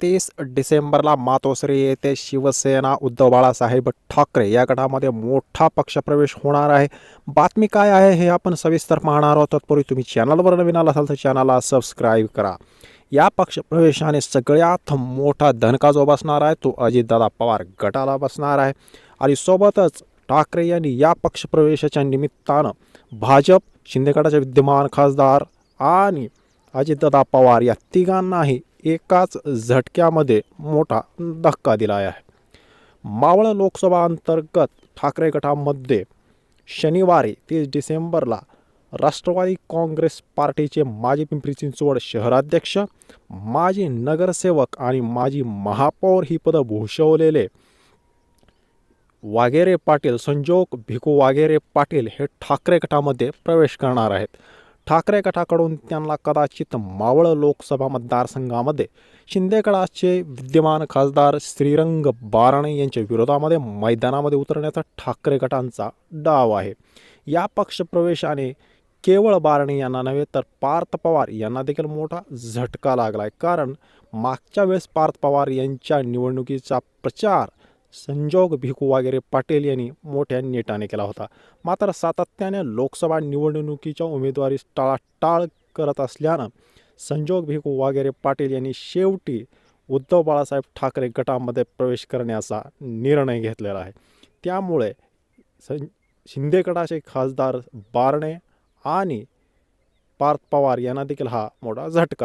तीस डिसेंबरला मातोश्री येथे शिवसेना उद्धव बाळासाहेब ठाकरे या गटामध्ये मोठा पक्षप्रवेश होणार आहे. बातमी काय आहे हे आपण सविस्तर पाहणार आहोत. तत्पूर्वी तुम्ही चॅनलवर नवीन आला असाल तर चॅनलला सबस्क्राईब करा. या पक्षप्रवेशाने सगळ्यात मोठा धनका जो बसणार आहे तो अजितदादा पवार गटाला बसणार आहे. आणि सोबतच ठाकरे यांनी या पक्षप्रवेशाच्या निमित्तानं भाजप शिंदे गटाचे विद्यमान खासदार आणि अजितदादा पवार या तिघांनाही एकाच झटक्यामध्ये मोठा धक्का दिला आहे. मावळ लोकसभा अंतर्गत ठाकरे गटामध्ये शनिवारी तीस डिसेंबरला राष्ट्रवादी काँग्रेस पार्टीचे माजी पिंपरी चिंचवड शहराध्यक्ष माजी नगरसेवक आणि माजी महापौर ही पदं भूषवलेले वागेरे पाटील संजोग भिकू वागेरे पाटील हे ठाकरे गटामध्ये प्रवेश करणार आहेत. ठाकरे गटाकडून त्यांना कदाचित मावळ लोकसभा मतदारसंघामध्ये शिंदे गटाचे विद्यमान खासदार श्रीरंग बारणे यांच्या विरोधामध्ये मैदानामध्ये उतरण्याचा ठाकरे गटांचा डाव आहे. या पक्षप्रवेशाने केवळ बारणे यांना नव्हे तर पार्थ पवार यांना देखील मोठा झटका लागला आहे कारण मागच्या वेळेस पार्थ पवार यांच्या निवडणुकीचा प्रचार संजोग भिकू वगैरे पाटील यांनी मोठ्या नेटाने केला होता. मात्र सातत्याने लोकसभा निवडणुकीच्या उमेदवारी टाळाटाळ करत असल्यानं संजोग भिकू वगैरे पाटील यांनी शेवटी उद्धव बाळासाहेब ठाकरे गटामध्ये प्रवेश करण्याचा निर्णय घेतलेला आहे. त्यामुळे सं शिंदे गटाचे खासदार बारणे आणि पार्थ पवार यांना देखील हा मोठा झटका